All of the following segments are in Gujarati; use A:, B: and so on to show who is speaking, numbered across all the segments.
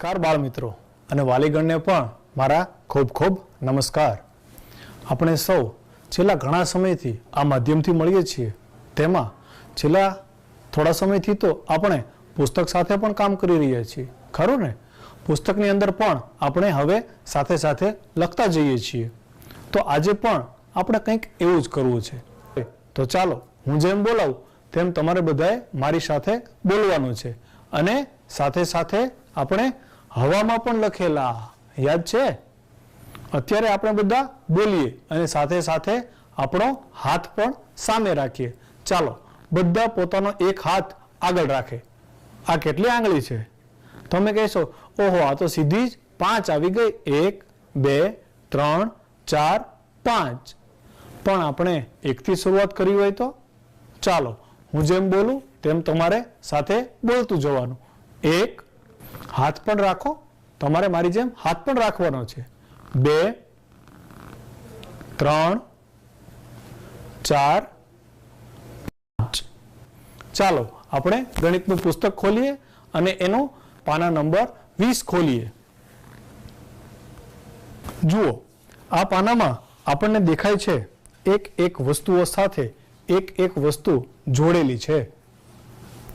A: નમસ્કાર બાળ મિત્રો અને વાલીગણને પણ મારા ખૂબ ખૂબ નમસ્કાર. આપણે સૌ છેલ્લા ઘણા સમયથી આ માધ્યમથી મળીએ છીએ. તેમાં છેલ્લા થોડા સમયથી તો આપણે પુસ્તક સાથે પણ કામ કરી રહ્યા છીએ. ખરું ને? પુસ્તકની અંદર પણ આપણે હવે સાથે સાથે લખતા જઈએ છીએ. તો આજે પણ આપણે કંઈક એવું જ કરવું છે. તો ચાલો, હું જેમ બોલાવું, તેમ તમારે બધાએ મારી સાથે બોલવાનું છે. અને સાથે સાથે આપણે હવામાં પણ લખેલા, યાદ છે? અત્યારે આપણે બધા બોલીએ અને સાથે સાથે આપણો હાથ પણ સામે રાખીએ. ચાલો, બધા પોતાનો એક હાથ આગળ રાખે. આ કેટલી આંગળી છે? તમે કહેશો, ઓહો, આ તો સીધી જ પાંચ આવી ગઈ. એક, બે, ત્રણ, ચાર, પાંચ. પણ આપણે એકથી શરૂઆત કરી હોય તો? ચાલો, હું જેમ બોલું, તેમ તમારે સાથે બોલતું જવાનું. એક હાથ પણ રાખો. તમારે મારી જેમ હાથ પણ રાખવાનો છે. બે, ત્રણ, ચાર, પાંચ. ચાલો, આપણે ગણિતનું પુસ્તક ખોલીએ અને એનો પાના નંબર વીસ ખોલીએ. જુઓ, આ પાનામાં આપણને દેખાય છે એક એક વસ્તુઓ સાથે એક એક વસ્તુ જોડેલી છે.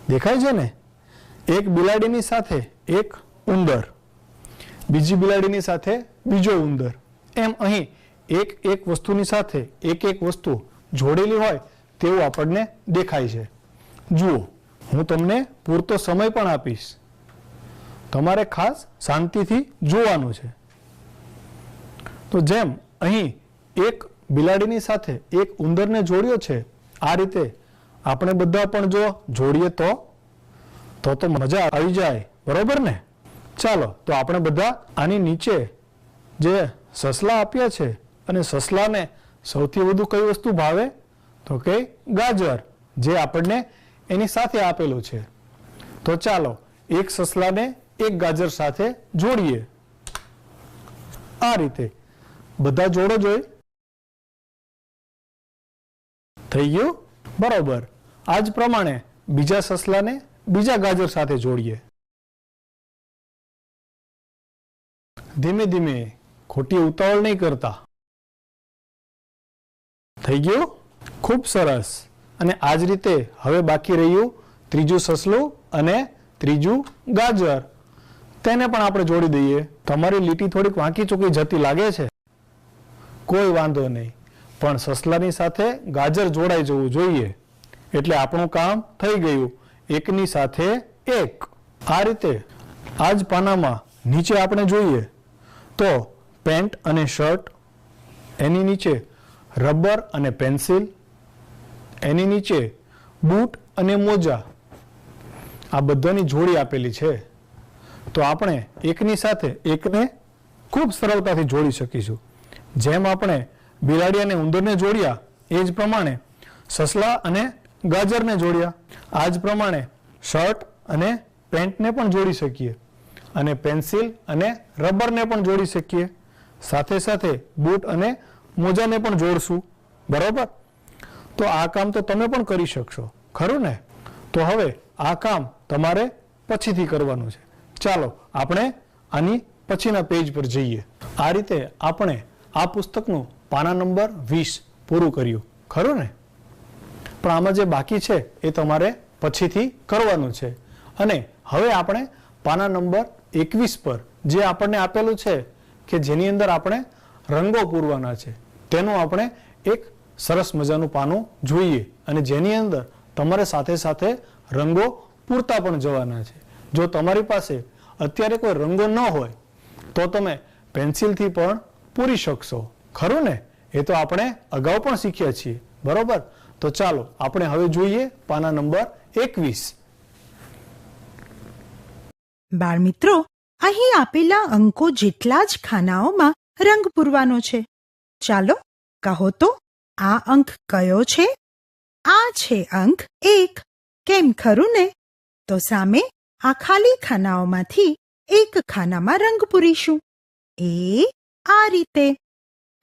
A: દેખાય છે ને? એક બિલાડીની સાથે એક ઉંદર. બીજી બિલાડીની સાથે બીજો ઉંદર. એમ અહીં એક એક વસ્તુની સાથે એક એક વસ્તુ જોડેલી હોય તેવું આપણને દેખાય છે. જુઓ, હું તમને પૂરતો સમય પણ આપીશ. તમારે ખાસ શાંતિથી જોવાનું છે. તો જેમ અહીં એક બિલાડીની સાથે એક ઉંદરને જોડ્યો છે, આ રીતે આપણે બધા પણ જો જોડીએ તો તો મજા આવી જાય. બરોબર ને? ચાલો, તો આપણે બધા આની નીચે જે સસલા આપ્યા છે અને સસલાને સૌથી વધુ કઈ વસ્તુ ભાવે? તો કે ગાજર, જે આપણને એની સાથે આપેલું છે. તો ચાલો, એક સસલાને એક ગાજર સાથે જોડીએ. આ રીતે. બધા જોડો જોઈ? થઈ ગયું? બરોબર. આ જ પ્રમાણે બીજા સસલાને બીજા ગાજર સાથે જોડીએ. ધીમે ધીમે ખોટી ઉતાવળ નહીં કરતા. થઈ ગયું? ખૂબ સરસ. અને આ જ રીતે હવે બાકી રહ્યું ત્રીજું સસલું અને ત્રીજું ગાજર. તેને પણ આપણે જોડી દઈએ. તમારી લીટી થોડીક વાંકી ચૂકી જતી લાગે છે. કોઈ વાંધો નહીં. પણ સસલાની સાથે ગાજર જોડાઈ જવું જોઈએ. એટલે આપણું કામ થઈ ગયું. એકની સાથે એક. આ રીતે આ જ પાનામાં નીચે આપણે જોઈએ. તો પેન્ટ અને શર્ટ, એની નીચે રબર અને પેન્સિલ, એની નીચે બૂટ અને મોજા. આ બધાની જોડી આપેલી છે. તો આપણે એકની સાથે એકને ખૂબ સરળતાથી જોડી શકીશું. જેમ આપણે બિલાડી અને ઉંદરને જોડ્યા, એ જ પ્રમાણે સસલા અને ગાજરને જોડ્યા. આ જ પ્રમાણે શર્ટ અને પેન્ટને પણ જોડી શકીએ. અને પેન્સિલ અને રબરને પણ જોડી શકીએ. સાથે સાથે બૂટ અને મોજાને પણ જોડશું. બરોબર? તો આ કામ તો તમે પણ કરી શકશો. ખરું ને? તો હવે આ કામ તમારે પછીથી કરવાનું છે. ચાલો, આપણે આની પછીના પેજ પર જઈએ. આ રીતે આપણે આ પુસ્તકનું પાના નંબર વીસ પૂરું કર્યું. ખરું ને? પણ આમાં જે બાકી છે એ તમારે પછીથી કરવાનું છે. અને હવે આપણે પાના નંબર એકવીસ પર જે આપણને આપેલું છે કે જેની અંદર આપણે રંગો પૂરવાના છે, તેનું આપણે એક સરસ મજાનું પાનું જોઈએ અને જેની અંદર તમારે સાથે સાથે રંગો પૂરતા પણ જવાના છે. જો તમારી પાસે અત્યારે કોઈ રંગો ન હોય, તો તમે પેન્સિલથી પણ પૂરી શકશો. ખરું ને? એ તો આપણે અગાઉ પણ શીખ્યા છીએ. બરોબર? તો ચાલો, આપણે હવે જોઈએ પાના નંબર એકવીસ.
B: બાળમિત્રો, અહીં આપેલા અંકો જેટલા જ ખાનાઓમાં રંગ પૂરવાનો છે. ચાલો કહો તો, આ અંક કયો છે? આ છે અંક એક. કેમ ખરું ને? તો સામે આ ખાલી ખાનાઓમાંથી એક ખાનામાં રંગ પૂરીશું. એ આ રીતે.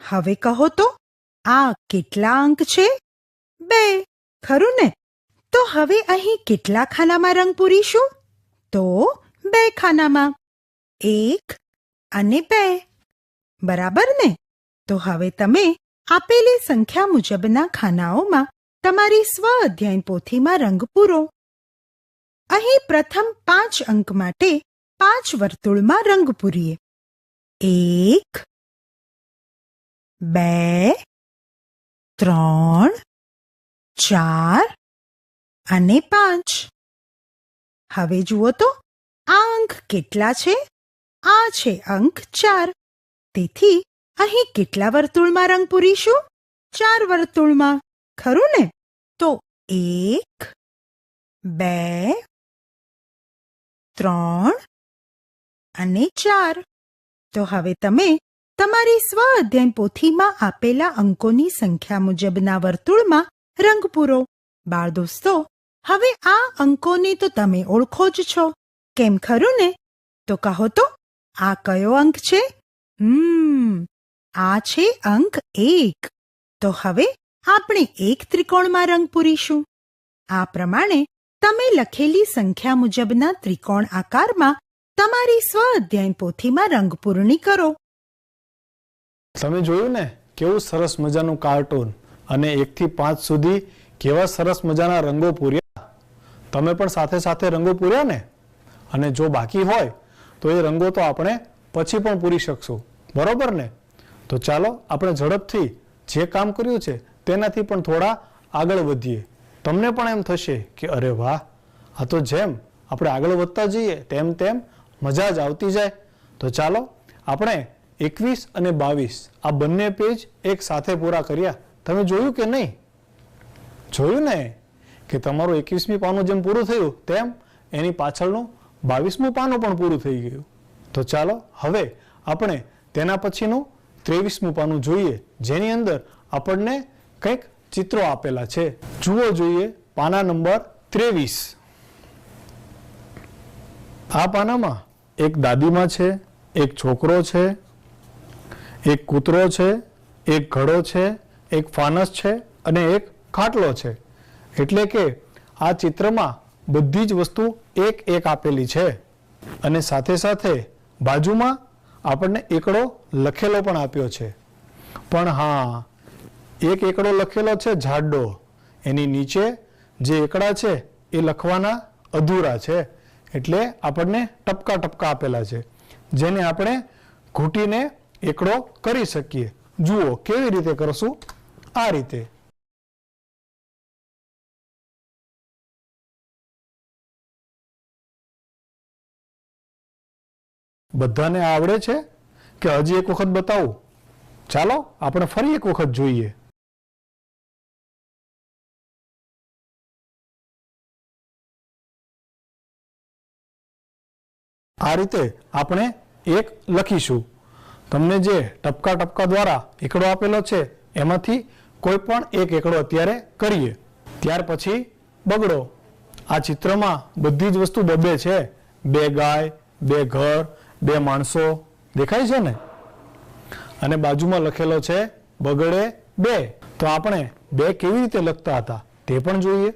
B: હવે કહો તો, આ કેટલા અંક છે? બે. ખરું ને? તો હવે અહીં કેટલા ખાનામાં રંગ પૂરીશું? તો બે ખાનામાં. એક અને બે. બરાબર ને? તો હવે તમે આપેલી સંખ્યા મુજબના ખાનાઓમાં તમારી સ્વ અધ્યયન પોથીમાં રંગ પૂરો. અહીં પ્રથમ પાંચ અંક માટે પાંચ વર્તુળમાં રંગ પૂરીએ. એક, બે, ત્રણ, ચાર અને પાંચ. હવે જુઓ તો આ અંક કેટલા છે? આ છે અંક ચાર. તેથી અહીં કેટલા વર્તુળમાં રંગ પૂરીશું? ચાર વર્તુળમાં. ખરું ને? તો એક, બે, ત્રણ અને ચાર. તો હવે તમે તમારી સ્વ અધ્યયન પોથીમાં આપેલા અંકોની સંખ્યા મુજબના વર્તુળમાં રંગ પૂરો. બાળ દોસ્તો, હવે આ અંકોને તો તમે ઓળખો જ છો. કેમ ખરું ને? તો કહો તો, આ કયો અંક છે? હમ, આ છે અંક એક. તો હવે આપણે એક ત્રિકોણમાં રંગ પૂરીશું. આ પ્રમાણે તમે લખેલી સંખ્યા મુજબના ત્રિકોણ આકારમાં તમારી સ્વ અધ્યયન પોથીમાં રંગ પૂરણી કરો.
A: તમે જોયું ને કેવું સરસ મજાનું કાર્ટૂન અને એકથી પાંચ સુધી કેવા સરસ મજાના રંગો પૂર્યા? તમે પણ સાથે સાથે રંગો પૂર્યા ને? અને જો બાકી હોય, તો એ રંગો તો આપણે પછી પણ પૂરી શકશું. બરોબર ને? તો ચાલો આપણે ઝડપથી જે કામ કર્યું છે, તેનાથી પણ થોડા આગળ વધીએ. તમને પણ એમ થશે કે, અરે વાહ! આ તો જેમ આપણે આગળ વધતા જઈએ, તેમ તેમ મજા જ આવતી જાય. તો ચાલો આપણે એકવીસ અને બાવીસ, આ બંને પેજ એક સાથે પૂરા કર્યા. તમે જોયું કે નહીં? જોયું ને? કે તમારું એકવીસમી પાનું જેમ પૂરું થયું, તેમ એની પાછળનું બાવીસમું પાનું પણ પૂરું થઈ ગયું. તો ચાલો, હવે આપણે તેના પછીનું ત્રેવીસમું પાનું જોઈએ, જેની અંદર આપણને કંઈક ચિત્રો આપેલા છે. જુઓ જોઈએ પાના નંબર ત્રેવીસ. આ પાનામાં એક દાદીમાં છે, એક છોકરો છે, એક કૂતરો છે, એક ઘડો છે, એક ફાનસ છે અને એક ખાટલો છે. એટલે કે આ ચિત્રમાં બધી જ વસ્તુ એક એક આપેલી છે. અને સાથે સાથે બાજુમાં આપણને એકડો લખેલો પણ આપ્યો છે. પણ હા, એક એકડો લખેલો છે જાડો એની નીચે જે એકડા છે એ લખવાના અધૂરા છે. એટલે આપણને ટપકા ટપકા આપેલા છે. જેને આપણે ઘૂંટીને એકડો કરી શકીએ. જુઓ, કેવી રીતે કરશું? આ રીતે. બધાને આવડે છે કે હજી એક વખત બતાવું? ચાલો, આપણે ફરી એક વખત જોઈએ. આ રીતે આપણે એક લખીશું. તમને જે ટપકા ટપકા દ્વારા એકડો આપેલો છે, એમાંથી કોઈ પણ એક એકડો અત્યારે કરીએ. ત્યાર પછી બગડો. આ ચિત્રમાં બધી જ વસ્તુ બબે છે. બે ગાય, બે ઘર બે માણસો દેખાય છે ને? અને બાજુમાં લખેલો છે, બગડે બે. તો આપણે બે કેવી રીતે લખતા હતા તે પણ જોઈએ.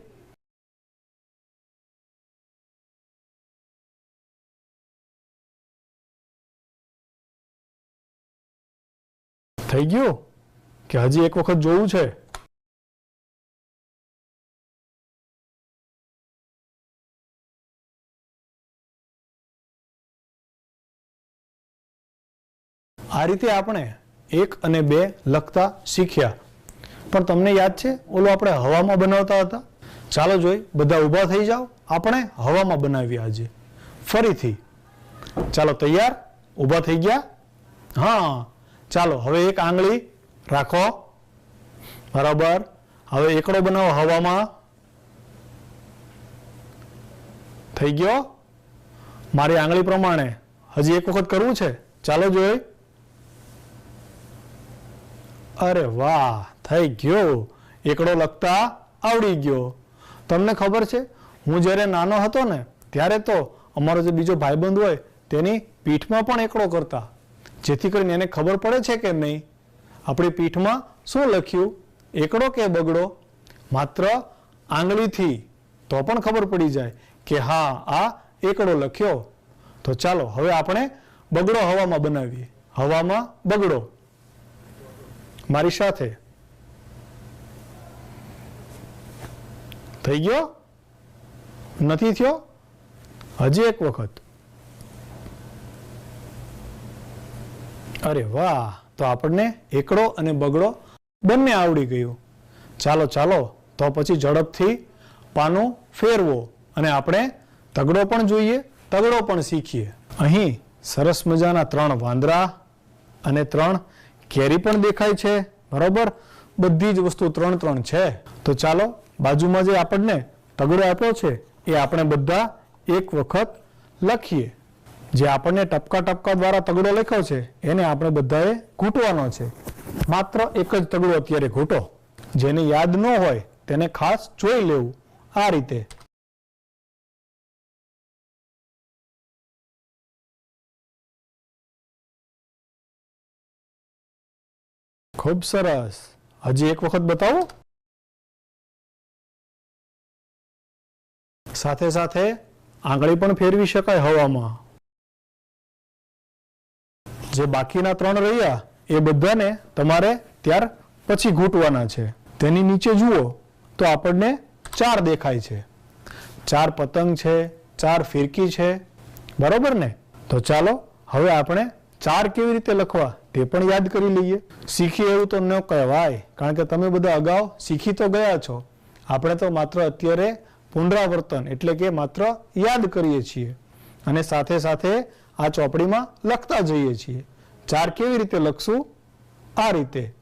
A: થઈ ગયું? કે હજી એક વખત જોવું છે? આ રીતે આપણે એક અને બે લખતા શીખ્યા. પણ તમને યાદ છે, ઓલું આપણે હવામાં બનાવતા હતા? ચાલો જોઈ, બધા ઊભા થઈ જાઓ. આપણે હવામાં બનાવીએ આજે. ફરીથી. ચાલો, તૈયાર? ઊભા થઈ ગયા? હા. ચાલો, હવે એક આંગળી રાખો. બરાબર. હવે એકડો બનાવો હવામાં. થઈ ગયો? મારી આંગળી પ્રમાણે. હજી એક વખત કરવું છે? ચાલો જોઈ. અરે વાહ, થઈ ગયો. એકડો લખતા આવડી ગયો. તમને ખબર છે, હું જ્યારે નાનો હતો ને, ત્યારે તો અમારો જે બીજો ભાઈબંધ હોય, તેની પીઠમાં પણ એકડો કરતા. જેથી કરીને એને ખબર પડે છે કે નહીં? આપણી પીઠમાં શું લખ્યું? એકડો કે બગડો? માત્ર આંગળીથી. તો પણ ખબર પડી જાય કે હા, આ એકડો લખ્યો. તો ચાલો, હવે આપણે બગડો હવામાં બનાવીએ. હવામાં બગડો. મારી સાથે. થઈ ગયો? નથી થયો? હજી એક વખત. અરે વાહ, તો આપણને એકડો અને બગડો બંને આવડી ગયું. ચાલો ચાલો, તો પછી ઝડપથી પાનું ફેરવો અને આપણે તગડો પણ જોઈએ, તગડો પણ શીખીએ. અહીં સરસ મજાના ત્રણ વાંદરા અને ત્રણ કેરી પણ દેખાય છે. બરોબર? બધી જ વસ્તુ ત્રણ ત્રણ છે. તો ચાલો, બાજુમાં જે આપણને તગડો આપ્યો છે, એ આપણે બધા એક વખત લખીએ. જે આપણને ટપકા ટપકા દ્વારા તગડો લખ્યો છે, એને આપણે બધાએ ઘૂંટવાનો છે. માત્ર એક જ તગડો અત્યારે ઘૂંટો. જેને યાદ ન હોય, તેને ખાસ જોઈ લેવું. આ રીતે. ખૂબ સરસ. હજી એક વખત બતાવો. સાથે સાથે આંગળી પણ ફેરવી શકાય હવામાં. જે બાકીના ત્રણ રહ્યા, એ બધાને તમારે ત્યાર પછી ઘૂંટવાના છે. તેની નીચે જુઓ, તો આપણને ચાર દેખાય છે. ચાર પતંગ છે, ચાર ફિરકી છે. બરોબર ને? તો ચાલો, હવે આપણે ચાર કેવી રીતે લખવા? તે પણ યાદ કરી લઈએ. શીખી એવું તો ન કહેવાય, કારણ કે તમે બધા અગાઉ શીખી તો ગયા છો. આપણે તો માત્ર અત્યારે પુનરાવર્તન એટલે કે માત્ર યાદ કરીએ છીએ. અને સાથે સાથે આ ચોપડીમાં લખતા જઈએ છીએ. ચાર કેવી રીતે લખશું? આ રીતે.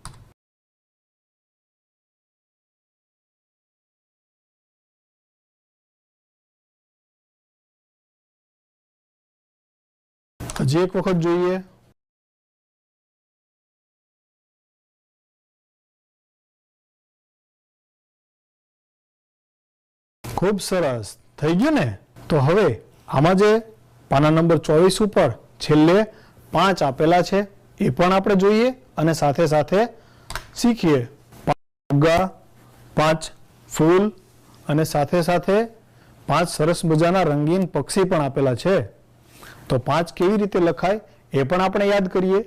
A: હજી એક વખત જોઈએ, ખૂબ સરસ. થઈ ગયું ને? તો હવે આમાં જે પાના નંબર ચોવીસ ઉપર છેલ્લે પાંચ આપેલા છે, એ પણ આપણે જોઈએ અને સાથે સાથે શીખીએ. ફુગ્ગા પાંચ ફૂલ અને સાથે સાથે પાંચ સરસ મજાના રંગીન પક્ષી પણ આપેલા છે. તો પાંચ કેવી રીતે લખાય એ પણ આપણે યાદ કરીએ.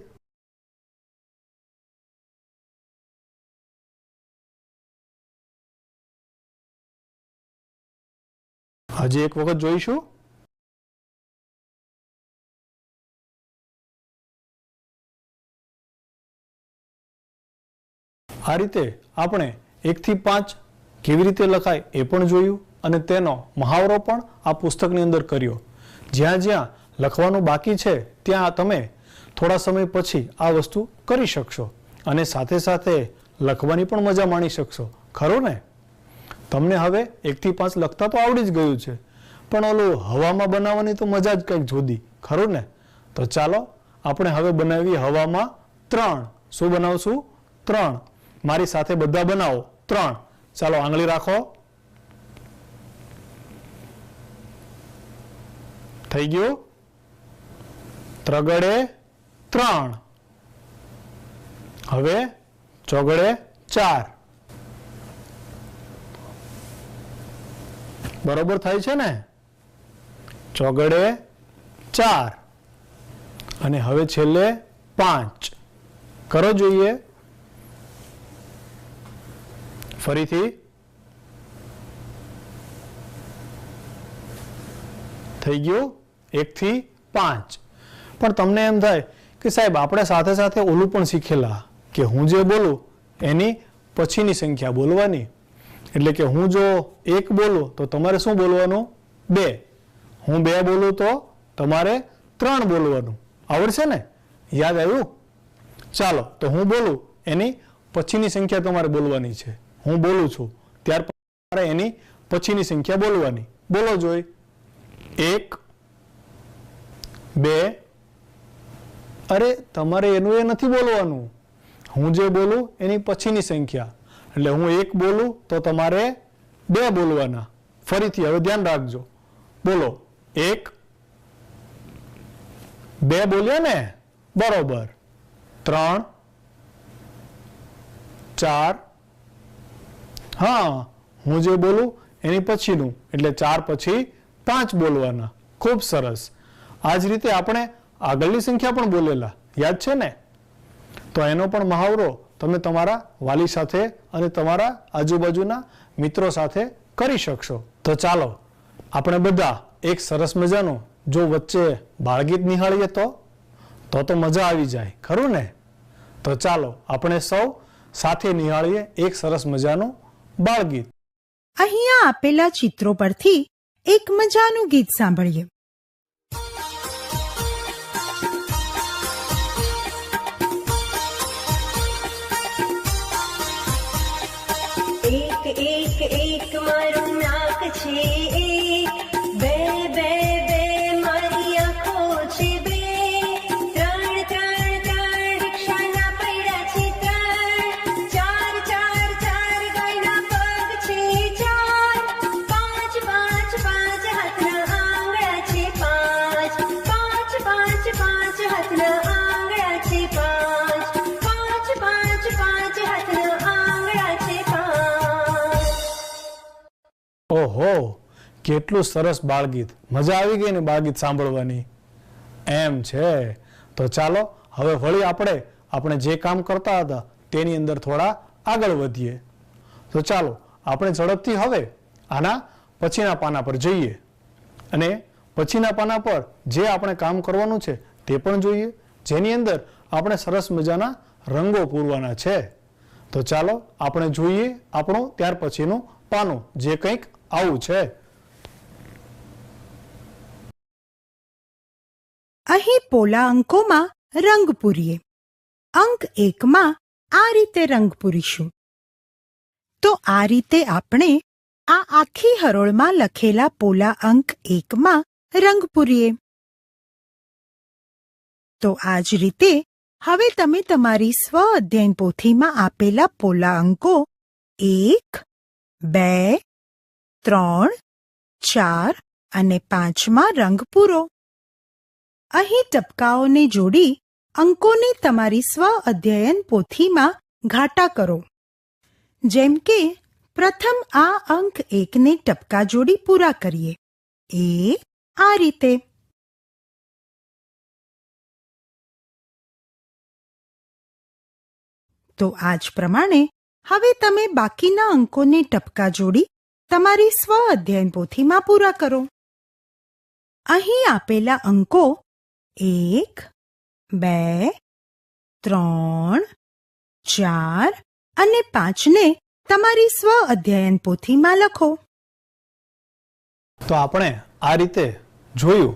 A: હજી એક વખત જોઈશું. આ રીતે આપણે એકથી પાંચ કેવી રીતે લખાય એ પણ જોયું અને તેનો મહાવરો પણ આ પુસ્તકની અંદર કર્યો. જ્યાં જ્યાં લખવાનું બાકી છે, ત્યાં તમે થોડા સમય પછી આ વસ્તુ કરી શકશો. અને સાથે સાથે લખવાની પણ મજા માણી શકશો. ખરો ને? તમને હવે એકથી પાંચ લખતા તો આવડી જ ગયું છે. પણ ઓલું હવામાં બનાવવાની તો મજા જ કંઈક જુદી. ખરું ને? તો ચાલો, આપણે હવે બનાવીએ હવામાં ત્રણ. શું બનાવશું? ત્રણ. મારી સાથે બધા બનાવો. ત્રણ. ચાલો, આંગળી રાખો. થઈ ગયું? ત્રગડે ત્રણ. હવે ચોગડે ચાર. બરોબર થાય છે ને? ચોગડે ચાર. અને હવે છેલ્લે પાંચ. કરો જોઈએ. ફરીથી. થઈ ગયું એકથી પાંચ. પણ તમને એમ થાય કે સાહેબ, આપણે સાથે સાથે ઓલું પણ શીખેલા કે હું જે બોલું એની પછીની સંખ્યા બોલવાની. એટલે કે હું જો એક બોલું તો તમારે શું બોલવાનું? બે. હું બે બોલું તો તમારે ત્રણ બોલવાનું. આવડશે ને? યાદ આવ્યું? ચાલો, તો હું બોલું, એની પછીની સંખ્યા તમારે બોલવાની છે. હું બોલું છું, ત્યાર તમારે એની પછીની સંખ્યા બોલવાની. બોલો જોઈ. એક, બે અરે, તમારે એનું એ નથી બોલવાનું. હું જે બોલું એની પછીની સંખ્યા. એટલે હું એક બોલું તો તમારે બે બોલવાના. ફરીથી હવે ધ્યાન રાખજો. બોલો. એક, બે બોલ્યા ને? બરોબર. ત્રણ, ચાર. હા, હું જે બોલું એની પછીનું. એટલે ચાર પછી પાંચ બોલવાના. ખૂબ સરસ. આ જ રીતે આપણે આગળની સંખ્યા પણ બોલેલા. યાદ છે ને? તો એનો પણ મહાવરો તમે તમારા વાલી સાથે અને તમારા આજુબાજુના મિત્રો સાથે કરી શકશો. તો ચાલો, આપણે બધા એક સરસ મજાનું જો વચ્ચે બાળગીત નિહાળીએ તો? તો તો મજા આવી જાય, ખરું ને? તો ચાલો, આપણે સૌ સાથે નિહાળીએ એક સરસ મજાનું બાળગીત.
B: અહીંયા આપેલા ચિત્રો પરથી એક મજાનું ગીત સાંભળીએ.
A: કેટલું સરસ બાળગીત. મજા આવી ગઈ ને બાળગીત સાંભળવાની? એમ છે. તો ચાલો, હવે વળી આપણે આપણે જે કામ કરતા હતા તેની અંદર થોડા આગળ વધીએ. તો ચાલો, આપણે ઝડપથી હવે આના પછીના પાના પર જઈએ. અને પછીના પાના પર જે આપણે કામ કરવાનું છે તે પણ જોઈએ, જેની અંદર આપણે સરસ મજાના રંગો પૂરવાના છે. તો ચાલો, આપણે જોઈએ આપણું ત્યાર પછીનું પાનું, જે કંઈક આવું છે.
B: અહીં પોલા અંકોમાં રંગ પૂરીએ. અંક એકમાં આ રીતે રંગ પૂરીશું. તો આ રીતે આપણે આ આખી હરોળમાં લખેલા પોલા અંક એકમાં રંગ પૂરીએ. તો આ જ રીતે હવે તમે તમારી સ્વ અધ્યયન પોથીમાં આપેલા પોલા અંકો એક, બે, ત્રણ, ચાર અને પાંચમાં રંગ પૂરો. અહીં ટપકાઓને જોડી અંકોને તમારી સ્વ અધ્યયન પોથીમાં ઘાટા કરો. જેમ કે, પ્રથમ આ અંક એકને ટપકા જોડી પૂરા કરીએ. એ આ રીતે. તો આ જ પ્રમાણે હવે તમે બાકીના અંકોને ટપકા જોડી તમારી સ્વ અધ્યયન પોથીમાં પૂરા કરો. અહીં આપેલા અંકો એક, બે, ત્રણ, ચાર અને પાંચને તમારી સ્વ અધ્યયન પોથીમાં લખો.
A: તો આપણે આ રીતે જોયું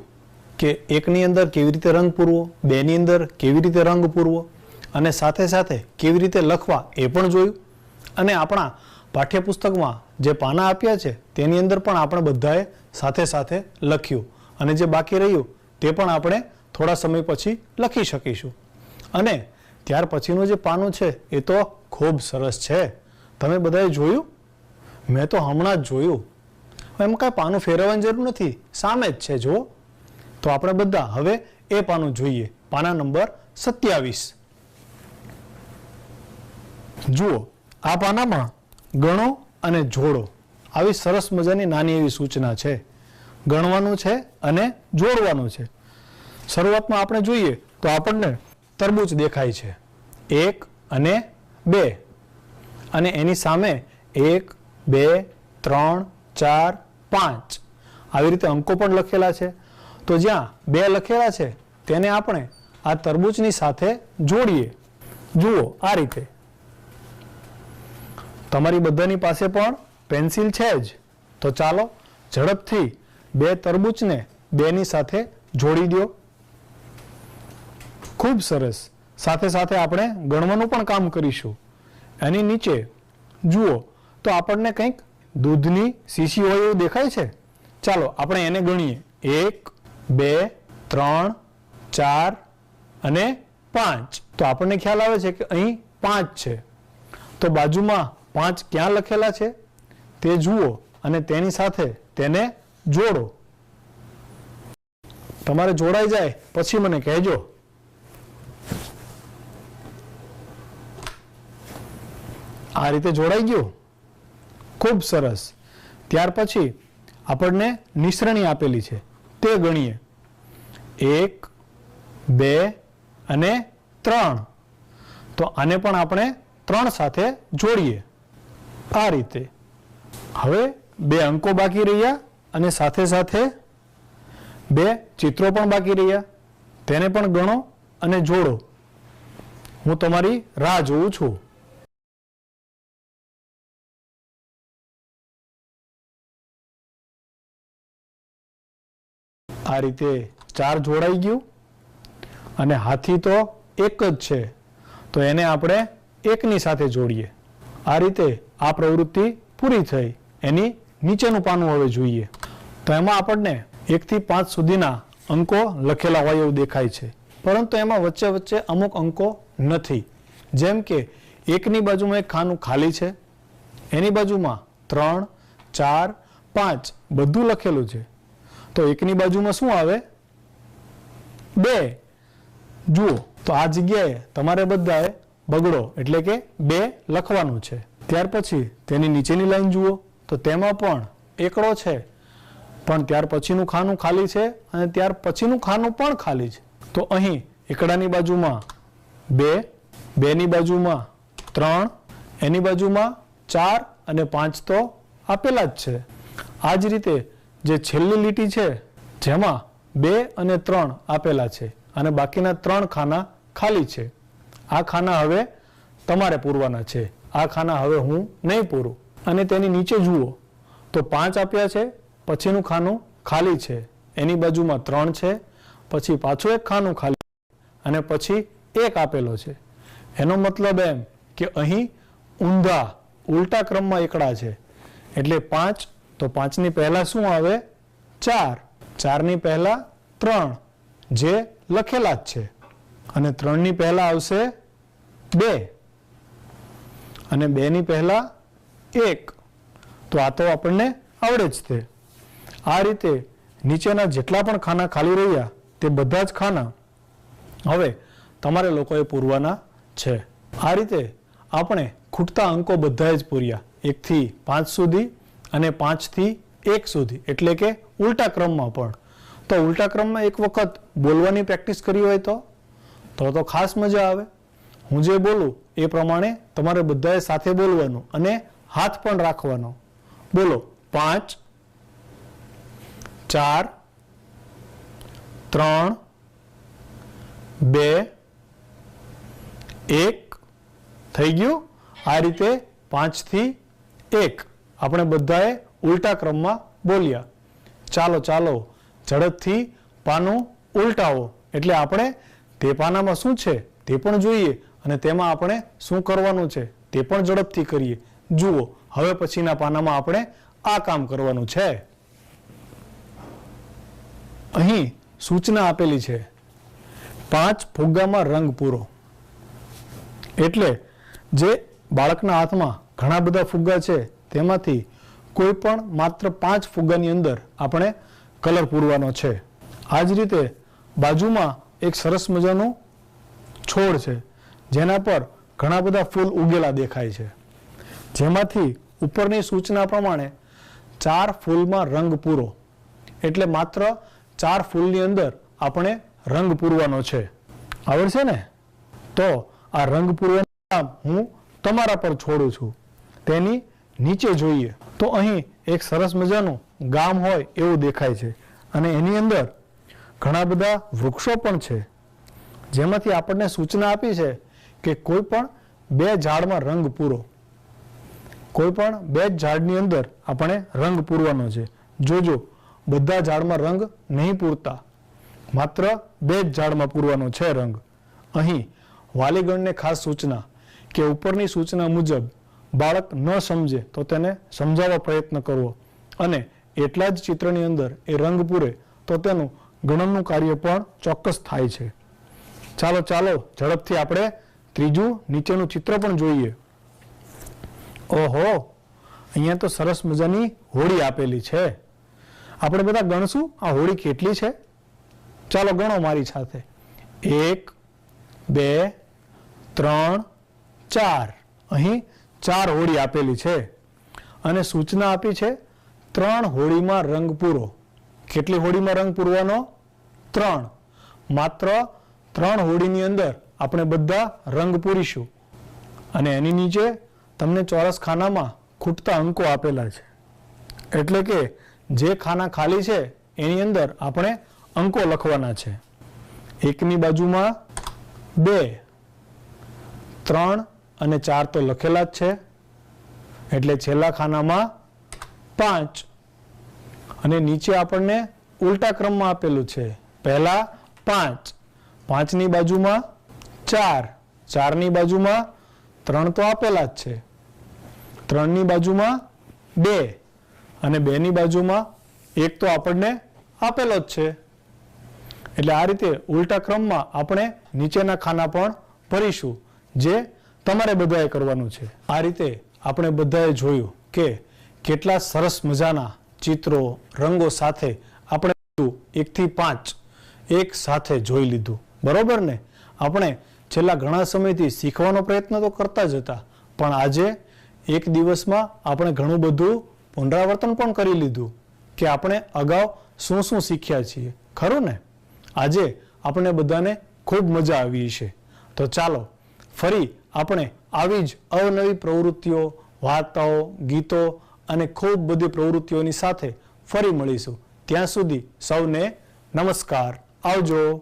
A: કે એકની અંદર કેવી રીતે રંગ પૂરવો, બેની અંદર કેવી રીતે રંગ પૂરવો અને સાથે સાથે કેવી રીતે લખવા એ પણ જોયું. અને આપણા પાઠ્યપુસ્તકમાં જે પાના આપ્યા છે તેની અંદર પણ આપણે બધાએ સાથે સાથે લખ્યું. અને જે બાકી રહ્યું તે પણ આપણે થોડા સમય પછી લખી શકીશું. અને ત્યાર પછીનું જે પાનું છે, એ તો ખૂબ સરસ છે. તમે બધાએ જોયું? મેં તો હમણાં જ જોયું. એમ કાંઈ પાનું ફેરવવાની જરૂર નથી. સામે જ છે, જુઓ. તો આપણે બધા હવે એ પાનું જોઈએ. પાના નંબર સત્યાવીસ. જુઓ, આ પાનામાં ગણો અને જોડો. આવી સરસ મજાની નાની એવી સૂચના છે. ગણવાનું છે અને જોડવાનું છે. શરૂઆતમાં આપણે જોઈએ તો આપણને તરબૂચ દેખાય છે. એક અને બે. અને એની સામે એક, બે, ત્રણ, ચાર, પાંચ. આવી રીતે અંકો પણ લખેલા છે. તો જ્યાં બે લખેલા છે, તેને આપણે આ તરબૂચની સાથે જોડીએ. જુઓ આ રીતે. તમારી બધાની પાસે પણ પેન્સિલ છે જ. તો ચાલો ઝડપથી બે તરબૂચને બેની સાથે જોડી દો. ખૂબ સરસ. સાથે સાથે આપણે ગણવાનું પણ કામ કરીશું. એની નીચે જુઓ, તો આપણને કંઈક દૂધની શીશી હોય એવું દેખાય છે? ચાલો, આપણે એને ગણીએ. એક, બે, ત્રણ, ચાર અને પાંચ. તો આપણને ખ્યાલ આવે છે કે અહીં પાંચ છે. તો બાજુમાં પાંચ ક્યાં લખેલા છે? તે જુઓ અને તેની સાથે તેને જોડો. તમારે જોડાઈ જાય, પછી મને કહેજો. આ રીતે જોડાઈ ગયું? ખૂબ સરસ. ત્યાર પછી આપણને નિસરણી આપેલી છે. તે ગણીએ. એક, બે અને ત્રણ. તો આને પણ આપણે ત્રણ સાથે જોડીએ. આ રીતે. હવે બે અંકો બાકી રહ્યા અને સાથે સાથે બે ચિત્રો પણ બાકી રહ્યા. તેને પણ ગણો અને જોડો. હું તમારી રાહ જોઉં છું. આ રીતે ચાર જોડાઈ ગયું અને હાથી તો એક જ છે. તો એને આપણે એકની સાથે જોડીએ. આ રીતે આ પ્રવૃત્તિ પૂરી થઈ. એની નીચેનું પાનું હવે જોઈએ. તો એમાં આપણને એકથી પાંચ સુધીના અંકો લખેલા હોય એવું દેખાય છે. પરંતુ એમાં વચ્ચે વચ્ચે અમુક અંકો નથી. જેમ કે એકની બાજુમાં એક ખાનું ખાલી છે. એની બાજુમાં ત્રણ, ચાર, પાંચ બધું લખેલું છે. તો એકની બાજુમાં શું આવે? બે. જુઓ, તો આ જગ્યાએ તમારે બધાએ બગડો, એટલે કે બે લખવાનું છે. ત્યાર પછી તેની નીચેની લાઈન જુઓ, તો તેમાં પણ એકડો છે. પણ ત્યાર પછીનું ખાનું ખાલી છે અને ત્યાર પછીનું ખાનું પણ ખાલી છે. તો અહીં એકડાની બાજુમાં બે, બેની બાજુમાં ત્રણ, એની બાજુમાં ચાર અને પાંચ તો આપેલા જ છે. આ જ રીતે જે છેલ્લી લીટી છે, જેમાં બે અને ત્રણ આપેલા છે અને બાકીના ત્રણ ખાના ખાલી છે. આ ખાના હવે તમારે પૂરવાના છે. આ ખાના હવે હું નહીં પૂરું. અને તેની નીચે જુઓ. તો પાંચ આપ્યા છે, પછીનું ખાનું ખાલી છે. એની બાજુમાં ત્રણ છે, પછી પાછું એક ખાનું ખાલી અને પછી એક આપેલો છે. એનો મતલબ એમ કે અહીં ઊંધા, ઉલટા ક્રમમાં એકડા છે. એટલે પાંચ તો પાંચની પહેલા શું આવે? ચાર. ચારની પહેલા ત્રણ, જે લખેલા જ છે. અને ત્રણની પહેલા આવશે બે. અને બેની પહેલા એક. તો આ તો આપણને આવડે જ તે. આ રીતે નીચેના જેટલા પણ ખાના ખાલી રહ્યા, તે બધા જ ખાના હવે તમારે લોકોએ પૂરવાના છે. આ રીતે આપણે ખૂટતા અંકો બધા જ પૂર્યા. એકથી પાંચ સુધી અને પાંચથી એક સુધી, એટલે કે ઉલટા ક્રમમાં પણ. તો ઉલટા ક્રમમાં એક વખત બોલવાની પ્રેક્ટિસ કરી હોય તો? તો તો ખાસ મજા આવે. હું જે બોલું એ પ્રમાણે તમારે બધાએ સાથે બોલવાનું અને હાથ પણ રાખવાનો. બોલો, પાંચ, ચાર, ત્રણ, બે, એક, થઈ ગયું? આ રીતે પાંચથી એક. આપણે બધાએ ઉલટા ક્રમમાં બોલ્યા. ચાલો ચાલો, ઝડપથી પાનું ઉલટાવો. એટલે આપણે તે પાનામાં શું છે તે પણ જોઈએ અને તેમાં આપણે શું કરવાનું છે તે પણ ઝડપથી કરીએ. જુઓ, હવે પછીના પાનામાં આપણે આ કામ કરવાનું છે. અહીં સૂચના આપેલી છે, પાંચ ફુગ્ગામાં રંગ પૂરો. એટલે જે બાળકના હાથમાં ઘણા બધા ફુગ્ગા છે તેમાંથી કોઈ પણ માત્ર પાંચ ફુગ્ગાની અંદર આપણે કલર પૂરવાનો છે. આ જ રીતે બાજુમાં એક સરસ મજાનું છોડ છે, જેના પર ઘણા બધા ફૂલ ઉગેલા દેખાય છે. જેમાંથી ઉપરની સૂચના પ્રમાણે ચાર ફૂલમાં રંગ પૂરો, એટલે માત્ર ચાર ફૂલની અંદર આપણે રંગ પૂરવાનો છે. આવડશે ને? તો આ રંગ પૂરવાનું કામ હું તમારા પર છોડું છું. તેની નીચે જોઈએ તો અહીં એક સરસ મજાનું ગામ હોય એવું દેખાય છે. અને એની અંદર ઘણા બધા વૃક્ષો પણ છે. જેમાંથી આપણને સૂચના આપી છે કે કોઈ પણ બે ઝાડમાં રંગ પૂરો. કોઈ પણ બે જ ઝાડની અંદર આપણે રંગ પૂરવાનો છે. જોજો, બધા ઝાડમાં રંગ નહીં પૂરતા. માત્ર બે જ ઝાડમાં પૂરવાનો છે રંગ. અહીં વાલીગણને ખાસ સૂચના કે ઉપરની સૂચના મુજબ બાળક ન સમજે તો તેને સમજાવવા પ્રયત્ન કરવો. અને એટલા જ ચિત્રની અંદર એ રંગ પૂરે તો તેનું ગણનનું કાર્ય પણ ચોક્કસ થાય છે. ચાલો ચાલો, ઝડપથી આપણે ત્રીજું નીચેનું ચિત્ર પણ જોઈએ. ઓહો, અહીંયા તો સરસ મજાની હોળી આપેલી છે. આપણે બધા ગણશું આ હોળી કેટલી છે? ચાલો, ગણો મારી સાથે. એક, બે, ત્રણ, ચાર. અહીં ચાર હોળી આપેલી છે. અને સૂચના આપી છે, ત્રણ હોળીમાં રંગ પૂરો. કેટલી હોળીમાં રંગ પૂરવાનો? ત્રણ. માત્ર ત્રણ હોડીની અંદર આપણે બધા રંગ પૂરીશું. અને એની નીચે તમને ચોરસ ખાનામાં ખૂટતા અંકો આપેલા છે. એટલે કે જે ખાના ખાલી છે, એની અંદર આપણે અંકો લખવાના છે. એકની બાજુમાં બે, ત્રણ અને ચાર તો લખેલા જ છે. એટલે છેલ્લા ખાનામાં પાંચ. અને નીચે આપણને ઉલટા ક્રમમાં આપેલું છે. પહેલા પાંચ. પાંચની બાજુમાં ચાર. ચારની બાજુમાં ત્રણ તો આપેલા જ છે. ત્રણની બાજુમાં બે. અને બેની બાજુમાં એક તો આપણને આપેલો જ છે. એટલે આ રીતે ઉલટા ક્રમમાં આપણે નીચેના ખાના પણ ભરીશું. જે તમારે બધાએ કરવાનું છે. આ રીતે આપણે બધાએ જોયું કે કેટલા સરસ મજાના ચિત્રો, રંગો સાથે આપણે એકથી પાંચ એક સાથે જોઈ લીધું. બરોબર ને? આપણે છેલ્લા ઘણા સમયથી શીખવાનો પ્રયત્ન તો કરતા જ હતા. પણ આજે એક દિવસમાં આપણે ઘણું બધું પુનરાવર્તન પણ કરી લીધું કે આપણે અગાઉ શું શું શીખ્યા છીએ. ખરું ને? આજે આપણે બધાને ખૂબ મજા આવી છે. તો ચાલો, ફરી આપણે આવી જ અવનવી પ્રવૃત્તિઓ, વાર્તાઓ, ગીતો અને ખૂબ બધી પ્રવૃત્તિઓની સાથે ફરી મળીશું. ત્યાં સુધી સૌને નમસ્કાર. આવજો.